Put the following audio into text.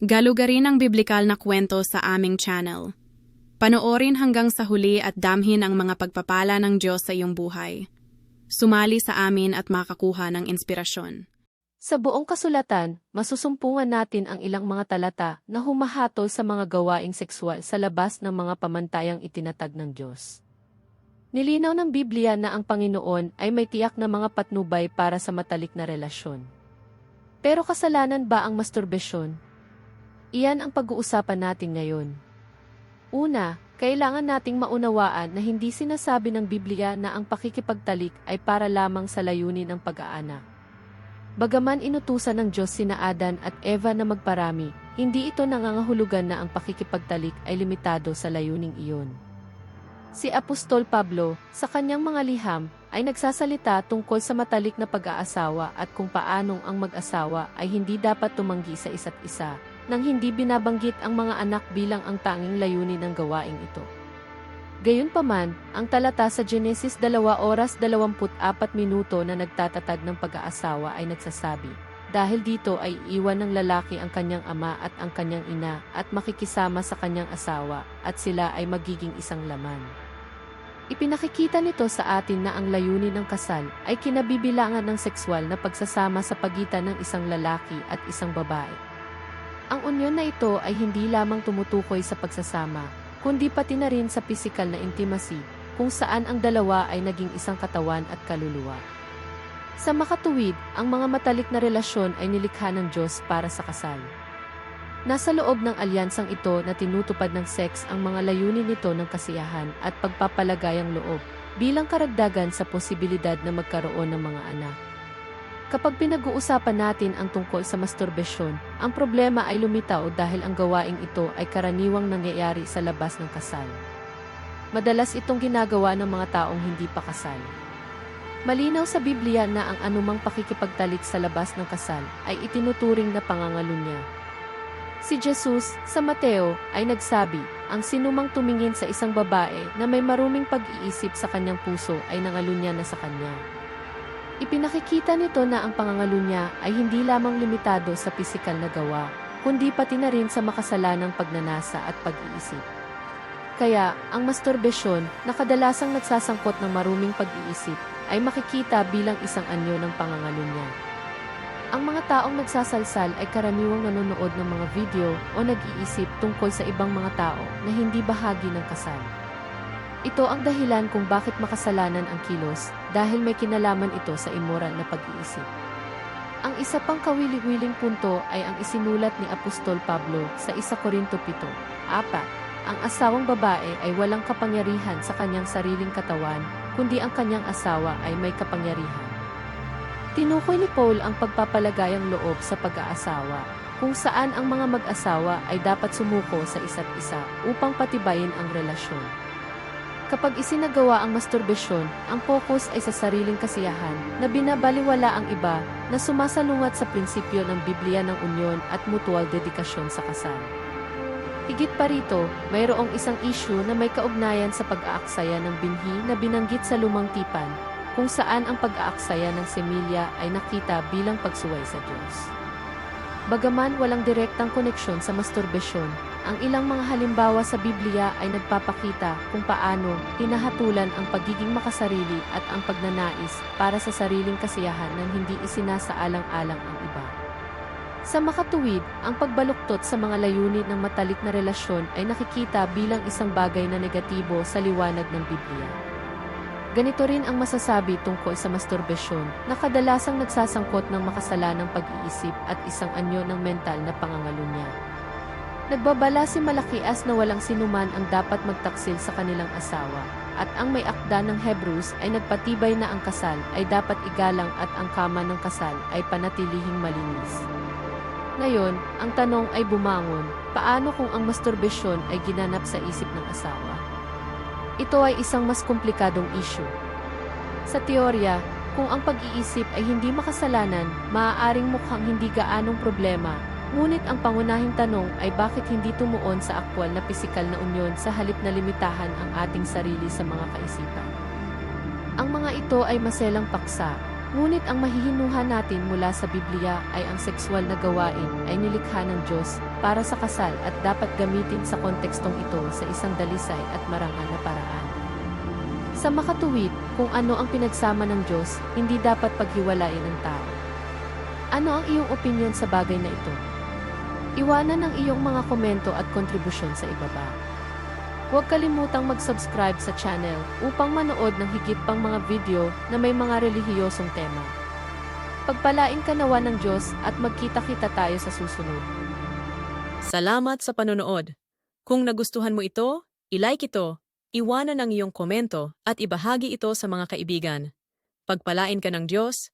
Galugarin ang biblikal na kwento sa aming channel. Panoorin hanggang sa huli at damhin ang mga pagpapala ng Diyos sa iyong buhay. Sumali sa amin at makakuha ng inspirasyon. Sa buong kasulatan, masusumpungan natin ang ilang mga talata na humahatol sa mga gawaing sexual sa labas ng mga pamantayang itinatag ng Diyos. Nilinaw ng Biblia na ang Panginoon ay may tiyak na mga patnubay para sa matalik na relasyon. Pero kasalanan ba ang masturbasyon? Iyan ang pag-uusapan natin ngayon. Una, kailangan nating maunawaan na hindi sinasabi ng Biblia na ang pakikipagtalik ay para lamang sa layunin ng pag-aana. Bagaman inutusan ng Diyos sina Adan at Eva na magparami, hindi ito nangangahulugan na ang pakikipagtalik ay limitado sa layuning iyon. Si Apostol Pablo, sa kanyang mga liham, ay nagsasalita tungkol sa matalik na pag-aasawa at kung paanong ang mag-asawa ay hindi dapat tumanggi sa isa't isa, nang hindi binabanggit ang mga anak bilang ang tanging layunin ng gawaing ito. Gayunpaman, ang talata sa Genesis 2 oras 24 minuto na nagtatatag ng pag-aasawa ay nagsasabi, dahil dito ay iwan ng lalaki ang kanyang ama at ang kanyang ina at makikisama sa kanyang asawa at sila ay magiging isang laman. Ipinakikita nito sa atin na ang layunin ng kasal ay kinabibilangan ng sexual na pagsasama sa pagitan ng isang lalaki at isang babae. Ang unyon na ito ay hindi lamang tumutukoy sa pagsasama, kundi pati na rin sa pisikal na intimacy, kung saan ang dalawa ay naging isang katawan at kaluluwa. Sa makatuwid, ang mga matalik na relasyon ay nilikha ng Diyos para sa kasal. Nasa loob ng alyansang ito na tinutupad ng sex ang mga layunin nito ng kasiyahan at pagpapalagayang loob, bilang karagdagan sa posibilidad na magkaroon ng mga anak. Kapag pinag-uusapan natin ang tungkol sa masturbasyon, ang problema ay lumitaw dahil ang gawaing ito ay karaniwang nangyayari sa labas ng kasal. Madalas itong ginagawa ng mga taong hindi pa kasal. Malinaw sa Biblia na ang anumang pakikipagtalik sa labas ng kasal ay itinuturing na pangangalunya. Si Jesus, sa Mateo, ay nagsabi, ang sinumang tumingin sa isang babae na may maruming pag-iisip sa kanyang puso ay nangalunya na sa kanya. Ipinakikita nito na ang pangangalunya ay hindi lamang limitado sa pisikal na gawa, kundi pati na rin sa makasalanang pagnanasa at pag-iisip. Kaya, ang masturbasyon na kadalasang nagsasangkot ng maruming pag-iisip ay makikita bilang isang anyo ng pangangalunya. Ang mga taong nagsasalsal ay karaniwang nanonood ng mga video o nag-iisip tungkol sa ibang mga tao na hindi bahagi ng kasal. Ito ang dahilan kung bakit makasalanan ang kilos dahil may kinalaman ito sa immoral na pag-iisip. Ang isa pang kawili-wiling punto ay ang isinulat ni Apostol Pablo sa 1 Korinto 7, 4. Ang asawang babae ay walang kapangyarihan sa kanyang sariling katawan, kundi ang kanyang asawa ay may kapangyarihan. Tinukoy ni Paul ang pagpapalagayang loob sa pag-aasawa, kung saan ang mga mag-asawa ay dapat sumuko sa isa't isa upang patibayin ang relasyon. Kapag isinagawa ang masturbasyon, ang focus ay sa sariling kasiyahan na binabaliwala ang iba na sumasalungat sa prinsipyo ng Biblia ng unyon at mutual dedikasyon sa kasal. Higit pa rito, mayroong isang issue na may kaugnayan sa pag-aaksaya ng binhi na binanggit sa lumang tipan, kung saan ang pag-aaksaya ng semilya ay nakita bilang pagsuway sa Diyos. Bagaman walang direktang koneksyon sa masturbasyon, ang ilang mga halimbawa sa Biblia ay nagpapakita kung paano hinahatulan ang pagiging makasarili at ang pagnanais para sa sariling kasiyahan nang hindi isinasaalang-alang ang iba. Sa makatuwid, ang pagbaluktot sa mga layunin ng matalik na relasyon ay nakikita bilang isang bagay na negatibo sa liwanag ng Biblia. Ganito rin ang masasabi tungkol sa masturbasyon na kadalasang nagsasangkot ng makasalanang pag-iisip at isang anyo ng mental na pangangalunya. Nagbabala si Malakias na walang sinuman ang dapat magtaksil sa kanilang asawa, at ang may akda ng Hebrews ay nagpatibay na ang kasal ay dapat igalang at ang kama ng kasal ay panatilihing malinis. Ngayon, ang tanong ay bumangon, paano kung ang masturbasyon ay ginanap sa isip ng asawa? Ito ay isang mas komplikadong issue. Sa teorya, kung ang pag-iisip ay hindi makasalanan, maaaring mukhang hindi gaanong problema Ngunit ang pangunahing tanong ay bakit hindi tumuon sa aktwal na pisikal na unyon sa halip na limitahan ang ating sarili sa mga kaisipan. Ang mga ito ay maselang paksa, Ngunit ang mahihinuha natin mula sa Biblia ay ang sexual na gawain ay nilikha ng Diyos para sa kasal at dapat gamitin sa kontekstong ito sa isang dalisay at marangal na paraan. Sa makatuwid, kung ano ang pinagsama ng Diyos, hindi dapat paghiwalayin ng tao. Ano ang iyong opinion sa bagay na ito? Iwanan ang iyong mga komento at kontribusyon sa ibaba. Huwag kalimutang mag-subscribe sa channel upang manood ng higit pang mga video na may mga relihiyosong tema. Pagpalain ka nawa ng Diyos at magkita-kita tayo sa susunod. Salamat sa panonood. Kung nagustuhan mo ito, ilike ito, iwanan ang iyong komento at ibahagi ito sa mga kaibigan. Pagpalain ka ng Diyos,